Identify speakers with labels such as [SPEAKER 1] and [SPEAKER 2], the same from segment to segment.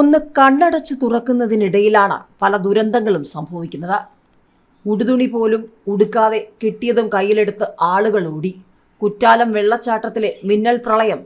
[SPEAKER 1] ഒന്ന് കണ്ണടച്ച് തുറക്കുന്നതിനിടയിലാണ് പല ദുരന്തങ്ങളും സംഭവിക്കുന്നത് ഉടുതുണി പോലും ഉടുക്കാതെ കിട്ടിയതും കയ്യിലെടുത്ത് ആളുകൾ ഓടി കുറ്റാലം വെള്ളച്ചാട്ടത്തിലെ മിന്നൽ പ്രളയം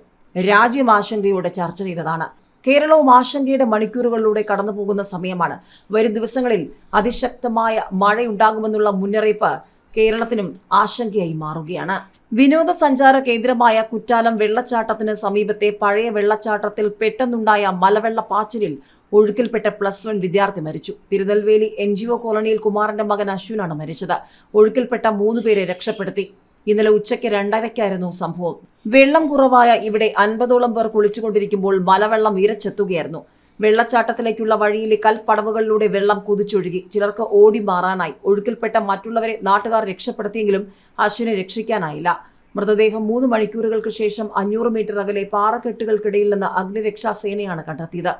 [SPEAKER 1] രാജ്യം ആശങ്കയോടെ ചർച്ച ചെയ്തതാണ് കേരളവും ആശങ്കയുടെ മണിക്കൂറുകളിലൂടെ കടന്നുപോകുന്ന സമയമാണ് വരും ദിവസങ്ങളിൽ അതിശക്തമായ മഴയുണ്ടാകുമെന്നുള്ള മുന്നറിയിപ്പ് കേരളത്തിനും ആശങ്കയായി മാറുകയാണ് വിനോദസഞ്ചാര കേന്ദ്രമായ കുറ്റാലം വെള്ളച്ചാട്ടത്തിന് സമീപത്തെ പഴയ വെള്ളച്ചാട്ടത്തിൽ പെട്ടെന്നുണ്ടായ മലവെള്ള പാച്ചിലിൽ ഒഴുക്കിൽപ്പെട്ട പ്ലസ് വൺ വിദ്യാർത്ഥി മരിച്ചു തിരുനെൽവേലി എൻ ജി ഒ കോളനിയിൽ കുമാറിന്റെ മകൻ അശ്വിനാണ് മരിച്ചത് ഒഴുക്കിൽപ്പെട്ട മൂന്ന് പേരെ രക്ഷപ്പെടുത്തി ഇന്നലെ ഉച്ചയ്ക്ക് രണ്ടരയ്ക്കായിരുന്നു സംഭവം വെള്ളം കുറവായ ഇവിടെ അൻപതോളം പേർ കുളിച്ചുകൊണ്ടിരിക്കുമ്പോൾ മലവെള്ളം ഇരച്ചെത്തുകയായിരുന്നു വെള്ളച്ചാട്ടത്തിലേക്കുള്ള വഴിയിലെ കൽപ്പടവുകളിലൂടെ വെള്ളം കുതിച്ചൊഴുകി ചിലർക്ക് ഓടി മാറാനായി ഒഴുക്കിൽപ്പെട്ട മറ്റുള്ളവരെ നാട്ടുകാർ രക്ഷപ്പെടുത്തിയെങ്കിലും അശ്വിനെ രക്ഷിക്കാനായില്ല മൃതദേഹം മൂന്ന് മണിക്കൂറുകൾക്ക് ശേഷം അഞ്ഞൂറ് മീറ്റർ അകലെ പാറക്കെട്ടുകൾക്കിടയിൽ നിന്ന് അഗ്നിരക്ഷാസേനയാണ് കണ്ടെത്തിയത്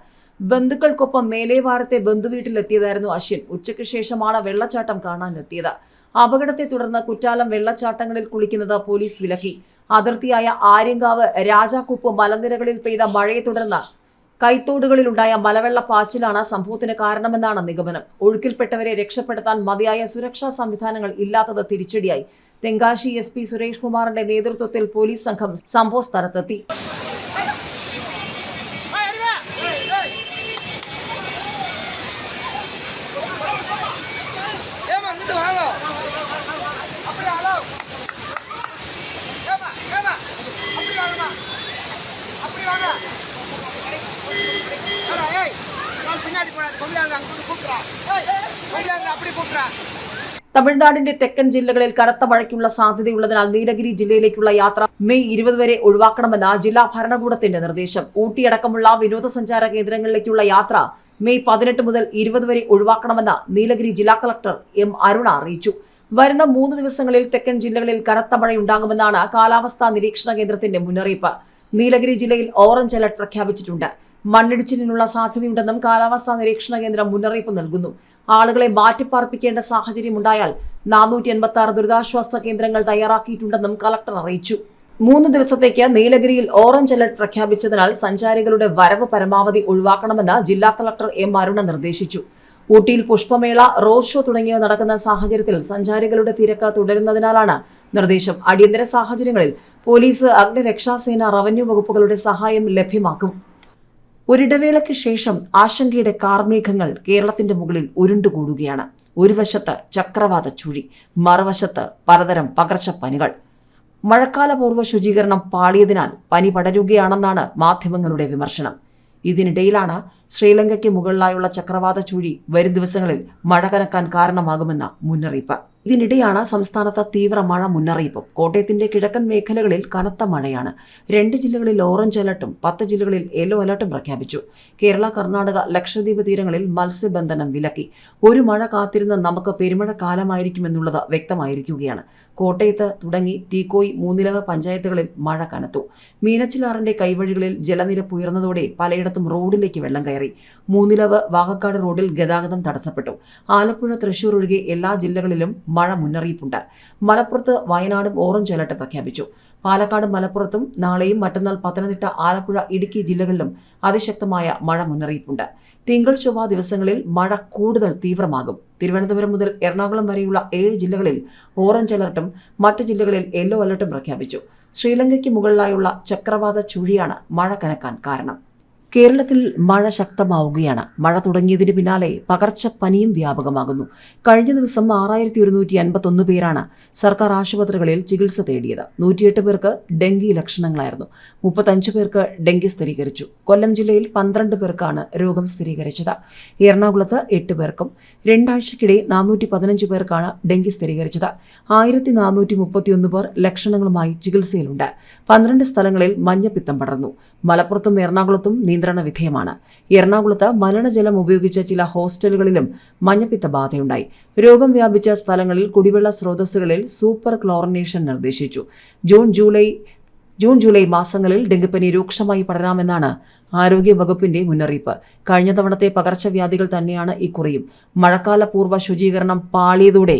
[SPEAKER 1] ബന്ധുക്കൾക്കൊപ്പം മേലേവാരത്തെ ബന്ധുവീട്ടിലെത്തിയതായിരുന്നു അശ്വിൻ ഉച്ചയ്ക്ക് ശേഷമാണ് വെള്ളച്ചാട്ടം കാണാനെത്തിയത് അപകടത്തെ തുടർന്ന് കുറ്റാലം വെള്ളച്ചാട്ടങ്ങളിൽ കുളിക്കുന്നത് പോലീസ് വിലക്കി അതിർത്തിയായ ആര്യങ്കാവ് രാജാക്കുപ്പ് മലനിരകളിൽ പെയ്ത മഴയെ തുടർന്ന് കൈത്തോടുകളിലുണ്ടായ മലവെള്ള പാച്ചിലാണ് സംഭവത്തിന് കാരണമെന്നാണ് നിഗമനം ഒഴുക്കിൽപ്പെട്ടവരെ രക്ഷപ്പെടുത്താൻ മതിയായ സുരക്ഷാ സംവിധാനങ്ങൾ ഇല്ലാത്തത് തിരിച്ചടിയായി തെങ്കാശി എസ് പി സുരേഷ് കുമാറിന്റെ നേതൃത്വത്തിൽ പോലീസ് സംഘം സംഭവ സ്ഥലത്തെത്തി തമിഴ്നാടിന്റെ തെക്കൻ ജില്ലകളിൽ കനത്ത മഴയ്ക്കുള്ള സാധ്യതയുള്ളതിനാൽ നീലഗിരി ജില്ലയിലേക്കുള്ള യാത്ര മെയ് ഇരുപത് വരെ ഒഴിവാക്കണമെന്ന ജില്ലാ ഭരണകൂടത്തിന്റെ നിർദ്ദേശം ഊട്ടിയടക്കമുള്ള വിനോദസഞ്ചാര കേന്ദ്രങ്ങളിലേക്കുള്ള യാത്ര മെയ് പതിനെട്ട് മുതൽ ഇരുപത് വരെ ഒഴിവാക്കണമെന്ന് നീലഗിരി ജില്ലാ കളക്ടർ എം അരുണ അറിയിച്ചു വരുന്ന മൂന്ന് ദിവസങ്ങളിൽ തെക്കൻ ജില്ലകളിൽ കനത്ത മഴയുണ്ടാകുമെന്നാണ് കാലാവസ്ഥാ നിരീക്ഷണ കേന്ദ്രത്തിന്റെ മുന്നറിയിപ്പ് നീലഗിരി ജില്ലയിൽ ഓറഞ്ച് അലർട്ട് പ്രഖ്യാപിച്ചിട്ടുണ്ട് മണ്ണിടിച്ചിലിനുള്ള സാധ്യതയുണ്ടെന്നും കാലാവസ്ഥാ നിരീക്ഷണ കേന്ദ്രം മുന്നറിയിപ്പ് നൽകുന്നു ആളുകളെ മാറ്റിപ്പാർപ്പിക്കേണ്ട സാഹചര്യമുണ്ടായാൽ നാനൂറ്റി എൺപത്തി ആറ് ദുരിതാശ്വാസ കേന്ദ്രങ്ങൾ തയ്യാറാക്കിയിട്ടുണ്ടെന്നും കളക്ടർ അറിയിച്ചു മൂന്ന് ദിവസത്തേക്ക് നീലഗിരിയിൽ ഓറഞ്ച് അലർട്ട് പ്രഖ്യാപിച്ചതിനാൽ സഞ്ചാരികളുടെ വരവ് പരമാവധി ഒഴിവാക്കണമെന്ന് ജില്ലാ കളക്ടർ എം അരുണ നിർദ്ദേശിച്ചു ഊട്ടിയിൽ പുഷ്പമേള റോഡ് ഷോ തുടങ്ങിയവ നടക്കുന്ന സാഹചര്യത്തിൽ സഞ്ചാരികളുടെ തിരക്ക് തുടരുന്നതിനാലാണ് നിർദ്ദേശം അടിയന്തര സാഹചര്യങ്ങളിൽ പോലീസ് അഗ്നിരക്ഷാസേന റവന്യൂ വകുപ്പുകളുടെ സഹായം ലഭ്യമാക്കും ഒരിടവേളയ്ക്ക് ശേഷം ആശങ്കയുടെ കാർമേഘങ്ങൾ കേരളത്തിന്റെ മുകളിൽ ഉരുണ്ടുകൂടുകയാണ് ഒരു വശത്ത് ചക്രവാത ചുഴി മറുവശത്ത് പലതരം പകർച്ചപ്പനികൾ മഴക്കാലപൂർവ്വ ശുചീകരണം പാളിയതിനാൽ പനി പടരുകയാണെന്നാണ് മാധ്യമങ്ങളുടെ വിമർശനം ഇതിനിടയിലാണ് ശ്രീലങ്കയ്ക്ക് മുകളിലായുള്ള ചക്രവാത ചുഴി വരും ദിവസങ്ങളിൽ മഴ കനക്കാൻ കാരണമാകുമെന്ന മുന്നറിയിപ്പ് ഇതിനിടെയാണ് സംസ്ഥാനത്ത് തീവ്ര മഴ മുന്നറിയിപ്പും കോട്ടയത്തിന്റെ കിഴക്കൻ മേഖലകളിൽ കനത്ത മഴയാണ് രണ്ട് ജില്ലകളിൽ ഓറഞ്ച് അലർട്ടും പത്ത് ജില്ലകളിൽ യെല്ലോ അലർട്ടും പ്രഖ്യാപിച്ചു കേരള കർണാടക ലക്ഷദ്വീപ് തീരങ്ങളിൽ മത്സ്യബന്ധനം വിലക്കി ഒരു മഴ കാത്തിരുന്ന് നമുക്ക് പെരുമഴ കാലമായിരിക്കുമെന്നുള്ളത് വ്യക്തമായിരിക്കുകയാണ് കോട്ടയത്ത് തുടങ്ങി തീക്കോയി മൂന്നിലവ പഞ്ചായത്തുകളിൽ മഴ കനത്തു മീനച്ചിലാറിന്റെ കൈവഴികളിൽ ജലനിരപ്പ് ഉയർന്നതോടെ പലയിടത്തും റോഡിലേക്ക് വെള്ളം കയറി മൂന്നിലവ് വാകക്കാട് റോഡിൽ ഗതാഗതം തടസ്സപ്പെട്ടു ആലപ്പുഴ തൃശൂർ ഒഴികെ എല്ലാ ജില്ലകളിലും മഴ മുന്നറിയിപ്പുണ്ട് മലപ്പുറത്ത് വയനാടും ഓറഞ്ച് അലർട്ട് പ്രഖ്യാപിച്ചു പാലക്കാട് മലപ്പുറത്തും നാളെയും മറ്റന്നാൾ പത്തനംതിട്ട ആലപ്പുഴ ഇടുക്കി ജില്ലകളിലും അതിശക്തമായ മഴ മുന്നറിയിപ്പുണ്ട് തിങ്കൾ ചൊവ്വ ദിവസങ്ങളിൽ മഴ കൂടുതൽ തീവ്രമാകും തിരുവനന്തപുരം മുതൽ എറണാകുളം വരെയുള്ള ഏഴ് ജില്ലകളിൽ ഓറഞ്ച് അലർട്ടും മറ്റ് ജില്ലകളിൽ യെല്ലോ അലർട്ടും പ്രഖ്യാപിച്ചു ശ്രീലങ്കയ്ക്ക് മുകളിലായുള്ള ചക്രവാത ചുഴിയാണ് മഴ കനക്കാൻ കാരണം കേരളത്തിൽ മഴ ശക്തമാവുകയാണ് മഴ തുടങ്ങിയതിന് പിന്നാലെ പകർച്ചപ്പനിയും വ്യാപകമാകുന്നു കഴിഞ്ഞ ദിവസം ആറായിരത്തി ഒരുന്നൂറ്റി അൻപത്തൊന്ന് പേരാണ് സർക്കാർ ആശുപത്രികളിൽ ചികിത്സ തേടിയത് നൂറ്റിയെട്ട് പേർക്ക് ഡെങ്കി ലക്ഷണങ്ങളായിരുന്നു മുപ്പത്തഞ്ച് പേർക്ക് ഡെങ്കി സ്ഥിരീകരിച്ചു കൊല്ലം ജില്ലയിൽ പന്ത്രണ്ട് പേർക്കാണ് രോഗം സ്ഥിരീകരിച്ചത് എറണാകുളത്ത് എട്ട് പേർക്കും രണ്ടാഴ്ചക്കിടെ നാനൂറ്റി പതിനഞ്ച് പേർക്കാണ് ഡെങ്കി സ്ഥിരീകരിച്ചത് ആയിരത്തി നാനൂറ്റി മുപ്പത്തിയൊന്ന് പേർ ലക്ഷണങ്ങളുമായി ചികിത്സയിലുണ്ട് പന്ത്രണ്ട് സ്ഥലങ്ങളിൽ മഞ്ഞപ്പിത്തം പടർന്നു മലപ്പുറത്തും എറണാകുളത്തും നീന്തൽ നിയന്ത്രണ വിധേയമാണ് എറണാകുളത്ത് മലിനജലം ഉപയോഗിച്ച ചില ഹോസ്റ്റലുകളിലും മഞ്ഞപ്പിത്ത ബാധയുണ്ടായി രോഗം വ്യാപിച്ച സ്ഥലങ്ങളിൽ കുടിവെള്ള സ്രോതസ്സുകളിൽ സൂപ്പർ ക്ലോറിനേഷൻ നിർദ്ദേശിച്ചു ജൂൺ ജൂലൈ ജൂൺ ജൂലൈ മാസങ്ങളിൽ ഡെങ്കിപ്പനി രൂക്ഷമായി പടരാമെന്നാണ് ആരോഗ്യവകുപ്പിന്റെ മുന്നറിയിപ്പ് കഴിഞ്ഞ തവണത്തെ പകർച്ചവ്യാധികൾ തന്നെയാണ് ഇക്കുറിയും മഴക്കാലപൂർവ്വ ശുചീകരണം പാളിയതോടെ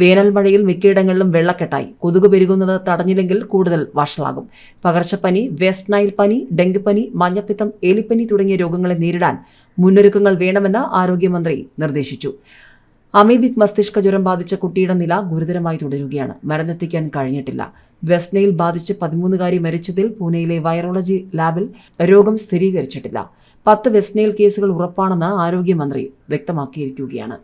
[SPEAKER 1] വേനൽ മഴയിൽ മിക്കയിടങ്ങളിലും വെള്ളക്കെട്ടായി കൊതുക് പെരുകുന്നത് തടഞ്ഞില്ലെങ്കിൽ കൂടുതൽ വഷളാകും പകർച്ചപ്പനി വെസ്റ്റ് നൈൽ പനി ഡെങ്കിപ്പനി മഞ്ഞപ്പിത്തം എലിപ്പനി തുടങ്ങിയ രോഗങ്ങളെ നേരിടാൻ മുന്നൊരുക്കങ്ങൾ വേണമെന്ന് ആരോഗ്യമന്ത്രി നിർദ്ദേശിച്ചു അമീബിക് മസ്തിഷ്ക ജ്വരം ബാധിച്ച കുട്ടിയുടെ നില ഗുരുതരമായി തുടരുകയാണ് മരുന്നെത്തിക്കാൻ കഴിഞ്ഞിട്ടില്ല വെസ്റ്റ്നയിൽ ബാധിച്ച് പതിമൂന്നുകാരി മരിച്ചതിൽ പൂനെയിലെ വൈറോളജി ലാബിൽ രോഗം സ്ഥിരീകരിച്ചിട്ടില്ല പത്ത് വെസ്റ്റ്നയിൽ കേസുകൾ ഉറപ്പാണെന്ന് ആരോഗ്യമന്ത്രി വ്യക്തമാക്കിയിരിക്കുകയാണ്